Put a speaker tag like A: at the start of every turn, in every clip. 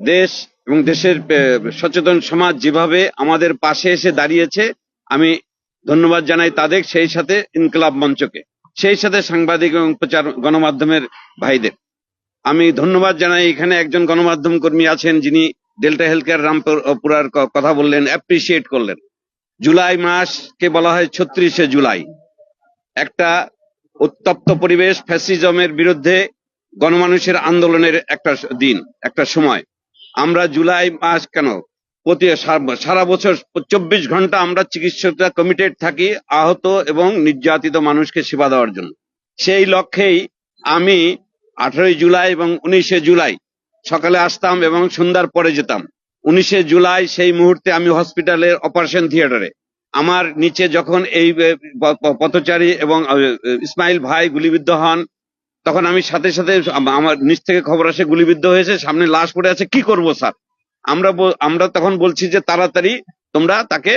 A: দেশ এবং দেশের সচেতন সমাজ যেভাবে আমাদের পাশে এসে দাঁড়িয়েছে, আমি ধন্যবাদ জানাই তাদের, সেই সাথে ইনকলাব মঞ্চকে, সেই সাথে সাংবাদিক এবং প্রচার গণমাধ্যমের ভাইদের। আমি ধন্যবাদ জানাই এখানে একজন গণমাধ্যম কর্মী আছেন, যিনি ডেল্টা হেলথ কেয়ার রামপুরার কথা বললেন অ্যাপ্রিসিয়েট করলেন। জুলাই মাসকে বলা হয় ছত্রিশে জুলাই। একটা উত্তপ্ত পরিবেশ ফ্যাসিজমের বিরুদ্ধে গণমানুষের আন্দোলনের একটা দিন, একটা সময়। আমরা জুলাই মাস কেন? প্রতি সারা বছর চব্বিশ ঘণ্টা আমরা চিকিৎসকরা কমিটেড থাকি আহত এবং নির্যাতিত মানুষকে সেবা দেওয়ার জন্য। সেই লক্ষ্যেই আমি আঠারোই জুলাই এবং উনিশে জুলাই সকালে আসতাম এবং সন্ধ্যার পরে যেতাম। উনিশে জুলাই সেই মুহূর্তে আমি হসপিটালের অপারেশন থিয়েটারে আমার নিচে যখন এই পথচারী এবং ইসমাইল ভাই গুলিবিদ্ধ হন তখন আমি সাথে সাথে আমার নিচ থেকে খবর আসে, গুলিবিদ্ধ হয়েছে, সামনে লাশ পড়ে আছে, কি করব স্যার? আমরা আমরা তখন বলছি যে তাড়াতাড়ি তোমরা তাকে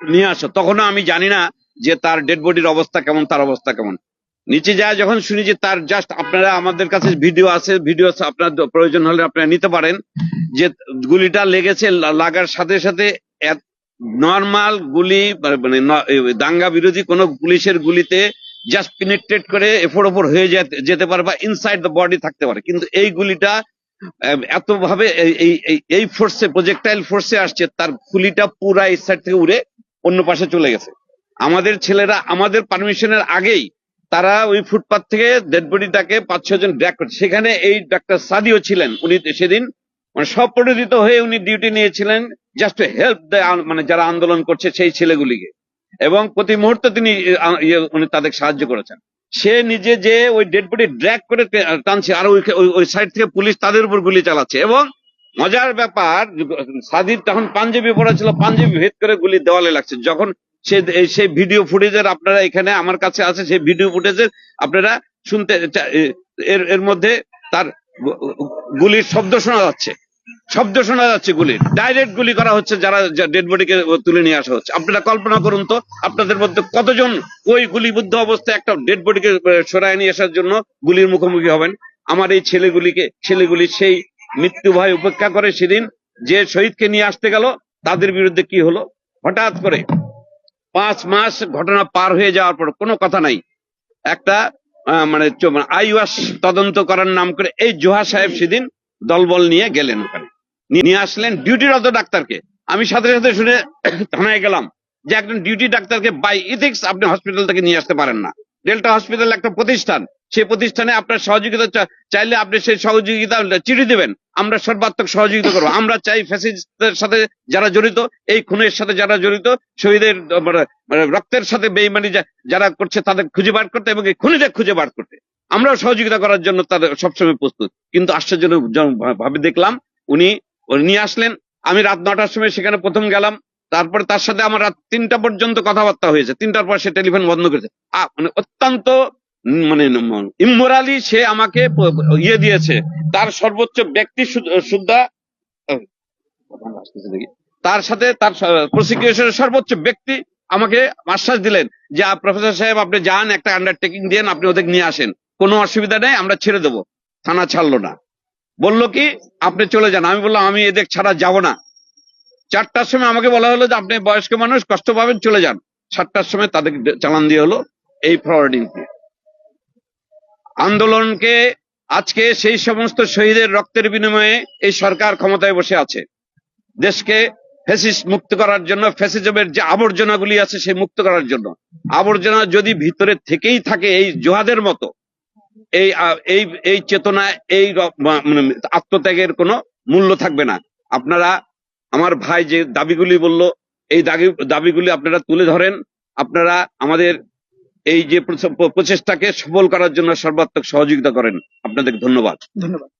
A: নিয়ে আসো। তখনও আমি জানি না যে তার ডেড বডির অবস্থা কেমন, তার অবস্থা কেমন। নিচে যায়, যখন শুনি যে তার জাস্ট আপনারা আমাদের কাছে ভিডিও আছে ভিডিও আছে, আপনার প্রয়োজন হলে আপনারা নিতে পারেন, যে গুলিটা লেগেছে লাগার সাথে সাথে নর্মাল গুলি মানে দাঙ্গা বিরোধী কোনো পুলিশের গুলিতে জাস্ট পিনেট্রেট করে এফোর ওপর হয়ে যেতে পারে বা ইনসাইড দ্য বডি থাকতে পারে। কিন্তু এই গুলিটা আহ, এত ভাবে এই- ফোর্সে প্রজেক্টাইল ফোর্সে আসছে তার গুলিটা পুরা এই সাইড থেকে উড়ে অন্য পাশে চলে গেছে। আমাদের ছেলেরা আমাদের পারমিশনের আগেই তারা ওই ফুটপাথ থেকে ডেড বডিটাকে পাঁচ ছজন ড্র্যাগ করছে সেখানে এই ডাক্তার সাদিও ছিলেন উনি সেদিন মানে স্বপ্রণোদিত হয়ে উনি ডিউটি নিয়েছিলেন জাস্ট হেল্প মানে যারা আন্দোলন করছে সেই ছেলেগুলিকে। এবং প্রতি মুহূর্তে তিনি ইয়ে, উনি তাদের সাহায্য করেছেন। সে নিজে যে ওই ডেড বডি ড্র্যাগ করে টানছে আর ওই ওই- সাইড থেকে পুলিশ তাদের উপর গুলি চালাচ্ছে এবং মজার ব্যাপার সাদির তখন পাঞ্জাবি পড়া ছিল পাঞ্জাবি ভেদ করে গুলি দেওয়ালে লাগছে। যখন সে সেই ভিডিও ফুটেজের আপনারা এখানে আমার কাছে আছে সেই ভিডিও ফুটেজের আপনারা শুনতে এর এর মধ্যে তার গুলির শব্দ শোনা যাচ্ছে। শব্দ শোনা যাচ্ছে গুলির ডাইরেক্ট গুলি করা হচ্ছে যারা ডেড বডিকে তুলে নিয়ে আসা হচ্ছে। আপনারা কল্পনা করুন তো আপনাদের মধ্যে কতজন ওই গুলিবদ্ধ অবস্থায় একটা ডেড বডিকে সরায় নিয়ে আসার জন্য গুলির মুখোমুখি হবেন? আমার এই ছেলেগুলিকে ছেলেগুলি সেই মৃত্যু ভয় উপেক্ষা করে সেদিন যে শহীদকে নিয়ে আসতে গেল তাদের বিরুদ্ধে কি হলো? হঠাৎ করে পাঁচ মাস ঘটনা পার হয়ে যাওয়ার পর কোনো কথা নাই। একটা আহ, মানে আইওয়াস তদন্ত করার নাম করে এই জোহা সাহেব সেদিন দলবল নিয়ে গেলেন নিয়ে আসলেন ডিউটিরত ডাক্তারকে। আমি সাথে সাথে শুনে থানায় গেলাম যে একজন ডিউটি ডাক্তারকে বাই ইথিক্স আপনি হসপিটাল থেকে নিয়ে আসতে পারেন না। ডেল্টা হসপিটাল একটা প্রতিষ্ঠান, সেই প্রতিষ্ঠানে আপনার সহযোগিতা চাইলে আপনি সেই সহযোগিতা চিঠি দেবেন। আমরা সর্বাত্মক সহযোগিতা করব। আমরা চাই ফ্যাসিস্টদের সাথে যারা জড়িত, এই খুনের সাথে যারা জড়িত, শহীদের মানে মানে রক্তের সাথে বেইমানি যারা করছে তাদের খুঁজে বার করতে এবং এই খুনিদের খুঁজে বার করতে। আমরাও সহযোগিতা করার জন্য তাদের সবসময় প্রস্তুত। কিন্তু আশ্চর্যজনক জন- ভাবে দেখলাম, উনি উনি নিয়ে আসলেন। আমি রাত নটার সময় সেখানে প্রথম গেলাম। তারপরে তার সাথে আমার রাত তিনটা পর্যন্ত কথাবার্তা হয়েছে। তিনটার পর সে টেলিফোন বন্ধ করেছে। মানে অত্যন্ত মানে ইমোরালি সে আমাকে ইয়ে দিয়েছে। তার সর্বোচ্চ ব্যক্তি সুদ্ধা তার সাথে তার প্রসিকিউশনের সর্বোচ্চ ব্যক্তি আমাকে আশ্বাস দিলেন যে প্রফেসর সাহেব, আপনি যান, একটা আন্ডারটেকিং দিয়েন আপনি ওদের নিয়ে আসেন। কোনো অসুবিধা নেই, আমরা ছেড়ে দেবো। থানা ছাড়লো না। বলল কি, আপনি চলে যান। আমি বললাম, আমি এদের ছাড়া যাব না। চারটার সময় আমাকে বলা হলো যে, আপনি বয়স্ক মানুষ, কষ্ট পাবেন, চলে যান। সাতটার সময় তাদের চালান দিয়ে হলো এই ফরওয়ার্ডিং আন্দোলনকে আজকে সেই সমস্ত শহীদের রক্তের বিনিময়ে এই সরকার ক্ষমতায় বসে আছে। দেশকে ফ্যাসিস্ট মুক্ত করার জন্য, ফ্যাসিজমের যে আবর্জনাগুলি আছে, সেই মুক্ত করার জন্য। আবর্জনা যদি ভিতরে থেকেই থাকে, এই জোহাদের মতো এই এই এই চেতনা, এই মানে আত্মত্যাগের কোনো মূল্য থাকবে না। আপনারা, আমার ভাই যে দাবিগুলি বলল, এই দাবি দাবিগুলি আপনারা তুলে ধরেন। আপনারা আমাদের এই যে প্রচেষ্টাকে সফল করার জন্য সর্বাত্মক সহযোগিতা করেন। আপনাদের ধন্যবাদ।
B: ধন্যবাদ।